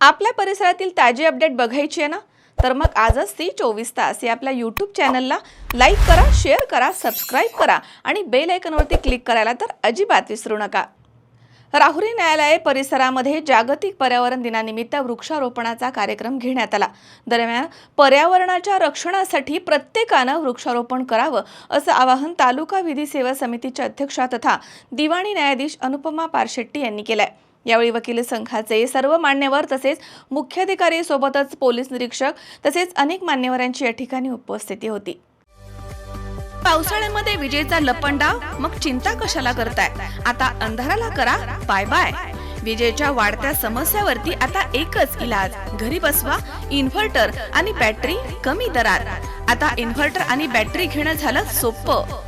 आपल्या परिसरातील ताजी अपडेट बघायची आहे ना? तर मग आजच ती चोवीस तास या आपल्या यूट्यूब चॅनलला लाईक करा शेअर करा सबस्क्राईब करा आणि बेल आयकनवरती क्लिक करायला तर अजिबात विसरू नका. राहुरी न्यायालय परिसरामध्ये जागतिक पर्यावरण दिनानिमित्त वृक्षारोपणाचा कार्यक्रम घेण्यात आला. दरम्यान पर्यावरणाच्या रक्षणासाठी प्रत्येकानं वृक्षारोपण करावं असं आवाहन तालुका विधी सेवा समितीच्या अध्यक्षा तथा दिवाणी न्यायाधीश अनुपमा पारशेट्टी यांनी केलं आहे यावेळी वकील संघाचे सर्व मान्यवर तसेच मुख्याधिकारी सोबतच पोलीस निरीक्षक तसेच अनेक मान्यवरांची या ठिकाणी उपस्थिती होती. पावसाळ्यामध्ये विजेचा लपंडाव मग चिंता कशाला करताय? आता अंधाराला करा बाय बाय. विजेच्या वाढत्या समस्यावरती आता एकच इलाज घरी बसवा इन्व्हर्टर आणि बॅटरी कमी दरात. आता इन्व्हर्टर आणि बॅटरी घेणं झालं सोपं.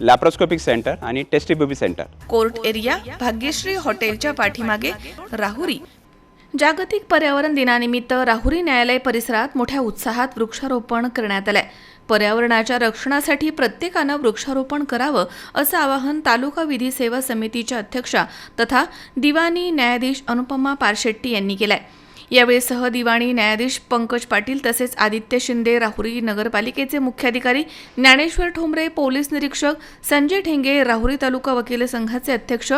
लॅप्रोस्कोपिक सेंटर आणि test tube baby center court area Bhagyashree हॉटेलच्या पाठीमागे राहुरी. जागतिक पर्यावरण दिनानिमित्त राहुरी न्यायालय परिसरात मोठ्या उत्साहात वृक्षारोपण करण्यात आलंय. पर्यावरणाच्या रक्षणासाठी प्रत्येकानं वृक्षारोपण करावं असं आवाहन तालुका विधी सेवा समितीच्या अध्यक्षा तथा दिवाणी न्यायाधीश अनुपमा पारशेट्टी यांनी केलंय. यावेळी सह दिवाणी न्यायाधीश पंकज पाटील तसेच आदित्य शिंदे राहुरी नगरपालिकेचे मुख्याधिकारी ज्ञानेश्वर ठोंबरे पोलीस निरीक्षक संजय ठेंगे राहुरी तालुका वकील संघाचे अध्यक्ष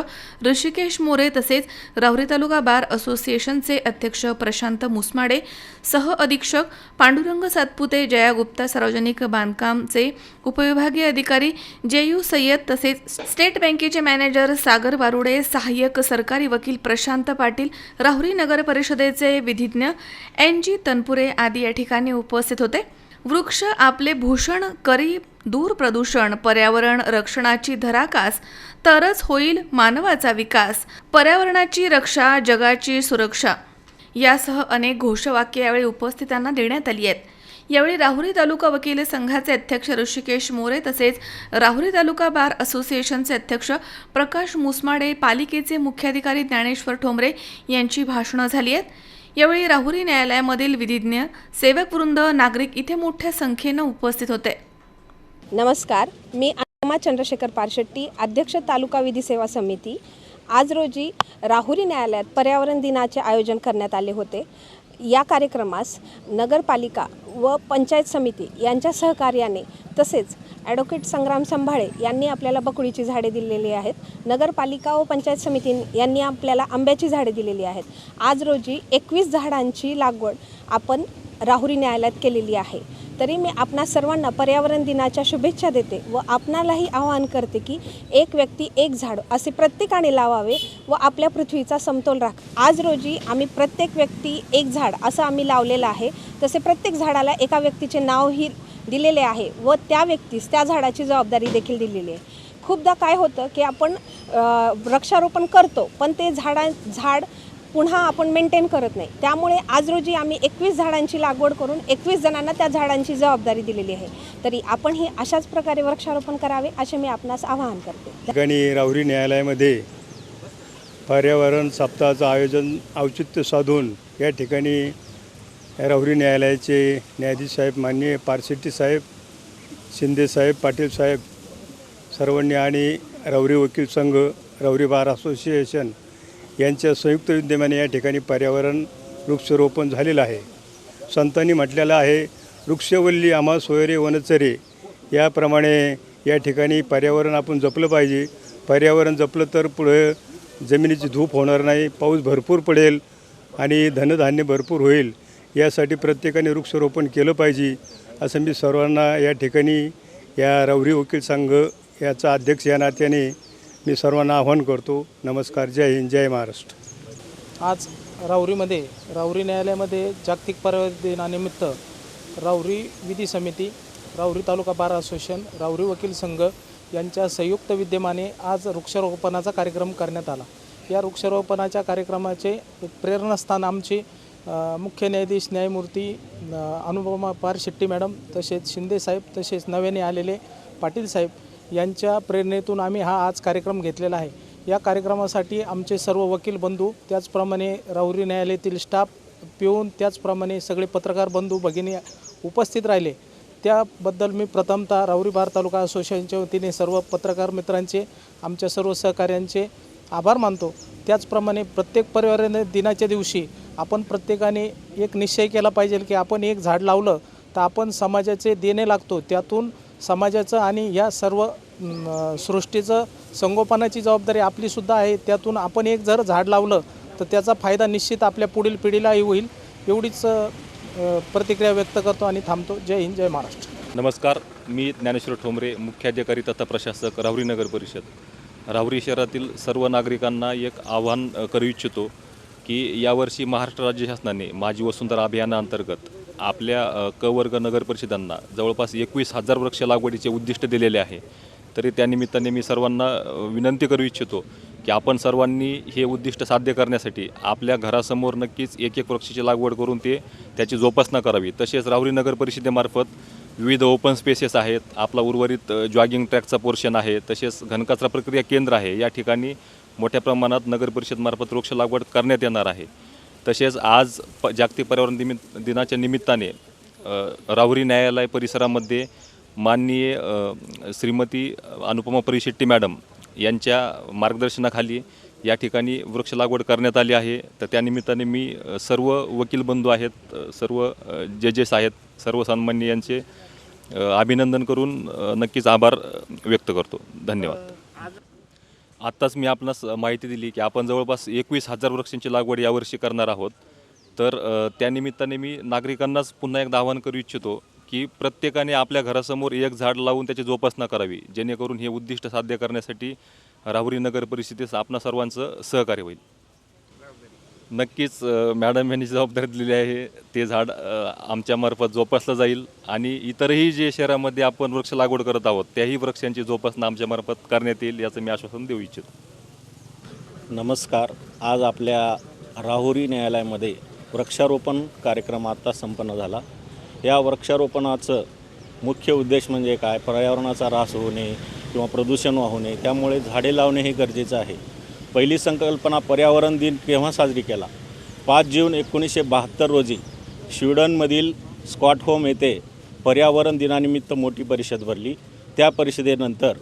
ऋषिकेश मोरे तसेच राहुरी तालुका बार असोसिएशनचे अध्यक्ष प्रशांत मुसमाडे सह अधीक्षक पांडुरंग सातपुते जया गुप्ता सार्वजनिक बांधकामचे उपविभागीय अधिकारी जे यू सय्यद तसेच स्टेट बँकेचे मॅनेजर सागर बारुडे सहाय्यक सरकारी वकील प्रशांत पाटील राहुरी नगर परिषदेचे विधिज्ञ एन जी तनपुरे आदी या ठिकाणी उपस्थित होते. वृक्ष आपले भूषण करी दूर प्रदूषण पर्यावरण रक्षणाची धराकास तरच होईल मानवाचा विकास पर्यावरणाची रक्षा जगाची सुरक्षा. यासह अनेक घोषवाक्य यावेळी उपस्थितांना देण्यात आली आहेत. यावेळी राहुरी तालुका वकील संघाचे अध्यक्ष ऋषिकेश मोरे तसेच राहुरी तालुका बार असोसिएशनचे अध्यक्ष प्रकाश मुसमाडे पालिकेचे मुख्याधिकारी ज्ञानेश्वर ठोंबरे यांची भाषणं झाली आहेत. यावेळी राहुरी न्यायालयामधील विधिज्ञ सेवक वृंद नागरिक इथे मोठ्या संख्येनं उपस्थित होते. नमस्कार मी अन्मा चंद्रशेखर पारशेट्टी अध्यक्ष तालुका विधी सेवा समिती. आज रोजी राहुरी न्यायालयात पर्यावरण दिनाचे आयोजन करण्यात आले होते. या कार्यक्रमास नगरपालिका व पंचायत समिती यांच्या सहकार्याने तसेच ॲडव्होकेट संग्राम संभाळे यांनी आपल्याला बकुळीची झाडे दिलेली आहेत. नगरपालिका व पंचायत समिती यांनी आपल्याला आंब्याची झाडे दिलेली आहेत. आज रोजी एकवीस झाडांची लागवड आपण राहुरी न्यायालयात केलेली आहे. तरी मी आपणा सर्वांना पर्यावरण दिनाच्या शुभेच्छा देते व आपणालाही आवाहन करते की एक व्यक्ती एक झाड असे प्रत्येकाने लावावे व आपल्या पृथ्वीचा समतोल राख. आज रोजी आम्ही प्रत्येक व्यक्ती एक झाड असं आम्ही लावलेलं आहे. तसे प्रत्येक झाडाला एका व्यक्तीचे नावही दिलेले आहे व त्या व्यक्तीस त्या झाडाची जबाबदारी देखील दिलेली आहे. खूपदा काय होतं की आपण वृक्षारोपण करतो पण ते झाडा झाड पुन्हा आपण मेंटेन करत नाही. त्यामुळे आज रोजी आम्ही एकवीस झाडांची लागवड करून एकवीस जणांना त्या झाडांची जबाबदारी दिलेली आहे. तरी आपण ही अशाच प्रकारे वृक्षारोपण करावे असे मी आपणास आवाहन करते. ठिकाणी राहुरी न्यायालयामध्ये पर्यावरण सप्ताहाचं आयोजन औचित्य साधून या ठिकाणी राहुरी न्यायालयाचे न्यायाधीश साहेब माननीय पारसेट्टी साहेब शिंदे साहेब पाटील साहेब सर्वांनी आणि राहुरी वकील संघ राहुरी बार असोसिएशन यांच्या संयुक्त विद्यमाने या ठिकाणी पर्यावरण वृक्षरोपण झालेलं आहे. संतांनी म्हटलेलं आहे वृक्षवल्ली आम्हा सोयरे वनचरे याप्रमाणे या ठिकाणी पर्यावरण आपण जपलं पाहिजे. पर्यावरण जपलं तर पुढे जमिनीची धूप होणार नाही पाऊस भरपूर पडेल आणि धनधान्य भरपूर होईल. यासाठी प्रत्येकाने वृक्षरोपण केलं पाहिजे असं मी सर्वांना या ठिकाणी या रवरी वकील संघ याचा अध्यक्ष या नात्याने मी सर्वांना आवाहन करतो नमस्कार जय हिंद जय महाराष्ट्र. आज राऊरीमध्ये राऊरी न्यायालयामध्ये जागतिक पर्यावरण दिनानिमित्त राऊरी विधी समिती राऊरी तालुका बार असोसिएशन राऊरी वकील संघ यांच्या संयुक्त विद्यमाने आज वृक्षारोपणाचा कार्यक्रम करण्यात आला. या वृक्षारोपणाच्या कार्यक्रमाचे प्रेरणास्थान आमचे मुख्य न्यायाधीश न्यायमूर्ती अनुपमा पार शेट्टी मॅडम तसेच शिंदे साहेब तसेच नव्याने आलेले पाटील साहेब यांच्या प्रेरणेतून आम्ही हा आज कार्यक्रम घेतलेला आहे. या कार्यक्रमासाठी आमचे सर्व वकील बंधू त्याचप्रमाणे राहुरी न्यायालयातील स्टाफ पिऊन त्याचप्रमाणे सगळे पत्रकार बंधू भगिनी उपस्थित राहिले. त्याबद्दल मी प्रथमतः राहुरी बार तालुका असोसिएशनच्या वतीने सर्व पत्रकार मित्रांचे आमच्या सर्व सहकार्यांचे आभार मानतो. त्याचप्रमाणे प्रत्येक पर्यावरण दिनाच्या दिवशी आपण प्रत्येकाने एक निश्चय केला पाहिजे की आपण एक झाड लावलं तर आपण समाजाचे देणे लागतो. त्यातून समाजाचं आणि या सर्व सृष्टीचं संगोपनाची जबाबदारी आपलीसुद्धा आहे. त्यातून आपण एक जर झाड लावलं तर त्याचा फायदा निश्चित आपल्या पुढील पिढीलाही होईल. एवढीच प्रतिक्रिया व्यक्त करतो आणि थांबतो. जय हिंद जय महाराष्ट्र. नमस्कार. मी ज्ञानेश्वर ठोंबरे मुख्याधिकारी तथा प्रशासक राहुरी नगर परिषद. राहुरी शहरातील सर्व नागरिकांना एक आव्हान करू इच्छितो की यावर्षी महाराष्ट्र राज्य शासनाने माझी वसुंधरा अभियानाअंतर्गत आपल्या क वर्ग नगर परिषदांना जवळपास एकवीस हजार वृक्ष लागवडीचे उद्दिष्ट दिलेले आहे. तरी त्यानिमित्ताने मी सर्वांना विनंती करू इच्छितो की आपण सर्वांनी हे उद्दिष्ट साध्य करण्यासाठी आपल्या घरासमोर नक्कीच एक एक वृक्षाची लागवड करून ते त्याची जोपासना करावी. तसेच राहुरी नगर परिषदेमार्फत विविध ओपन स्पेसेस आहेत आपला उर्वरित जॉगिंग ट्रॅकचा पोर्शन आहे तसेच घनकचरा प्रक्रिया केंद्र आहे. या ठिकाणी मोठ्या प्रमाणात नगर परिषदमार्फत वृक्ष लागवड करण्यात येणार आहे. तसेच आज प जागतिक पर्यावरण दिमित दिनाच्या निमित्ताने राहुरी न्यायालय परिसरामध्ये माननीय श्रीमती अनुपमा परिशेट्टी मॅडम यांच्या मार्गदर्शनाखाली या ठिकाणी वृक्ष लागवड करण्यात आली आहे. तर त्यानिमित्ताने मी सर्व वकील बंधू आहेत सर्व जजेस आहेत सर्व सन्मान्य यांचे अभिनंदन करून नक्कीच आभार व्यक्त करतो. धन्यवाद. आत्ताच मी आपणास माहिती दिली की आपण जवळपास एकवीस हजार वृक्षांची लागवड यावर्षी करणार आहोत. तर त्यानिमित्ताने मी नागरिकांनाच पुन्हा एकदा आवाहन करू इच्छितो की प्रत्येकाने आपल्या घरासमोर एक झाड लावून त्याची जोपासना करावी जेणेकरून हे उद्दिष्ट साध्य करण्यासाठी राहुरी नगर परिषदेस आपणा सर्वांचं सहकार्य होईल. नक्कीच मॅडम यांनी जबाबदारी दिलेली आहे. ते झाड आमच्यामार्फत जोपासलं जाईल. आणि इतरही जे शहरामध्ये आपण वृक्ष लागवड करत आहोत त्याही वृक्षांची जोपासना आमच्यामार्फत करण्यात येईल याचं मी आश्वासन देऊ इच्छितो. नमस्कार. आज आपल्या राहुरी न्यायालयामध्ये वृक्षारोपण कार्यक्रम आता संपन्न झाला. या वृक्षारोपणाचं मुख्य उद्देश म्हणजे काय? पर्यावरणाचा ऱ्हास होऊ नये किंवा प्रदूषण वाहू नये त्यामुळे झाडे लावणे हे गरजेचं आहे. पहिली संकल्पना पर्यावरण दिन केव्हा साजरी केला? पाच जून एकोणीसशे बहात्तर रोजी स्वीडनमधील स्कॉटहोम येथे पर्यावरण दिनानिमित्त मोठी परिषद भरली. त्या परिषदेनंतर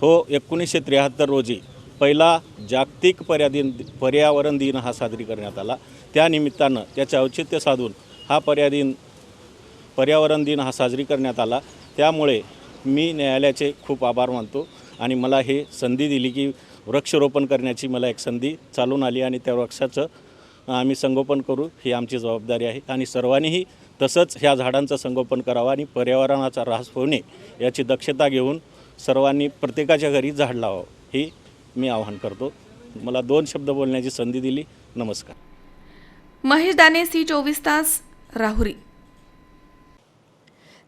हो एकोणीसशे त्र्याहत्तर रोजी पहिला जागतिक पर्यादिन पर्यावरण दिन हा साजरी करण्यात आला. त्यानिमित्तानं त्याचे औचित्य साधून हा पर्यादिन पर्यावरण दिन हा साजरी करण्यात आला. त्यामुळे मी न्यायालयाचे खूप आभार मानतो आणि मला हे संधी दिली की वृक्षरोपण करण्याची मला एक संधी चालून आली आणि त्या वृक्षाचं आम्ही संगोपन करू ही आमची जबाबदारी आहे. आणि सर्वांनीही तसंच ह्या झाडांचं संगोपन करावं आणि पर्यावरणाचा ऱ्हास होणे याची दक्षता घेऊन सर्वांनी प्रत्येकाच्या घरी झाड लावावं ही मी आवाहन करतो. मला दोन शब्द बोलण्याची संधी दिली. नमस्कार. महेश दाने सी चोवीस तास राहुरी.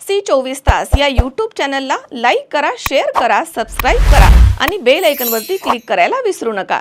सी चोवीस तास या यूट्यूब चॅनलला लाईक करा शेअर करा सबस्क्राईब करा. आणि बेल ऐकनवरती क्लिक करायला विसरू नका.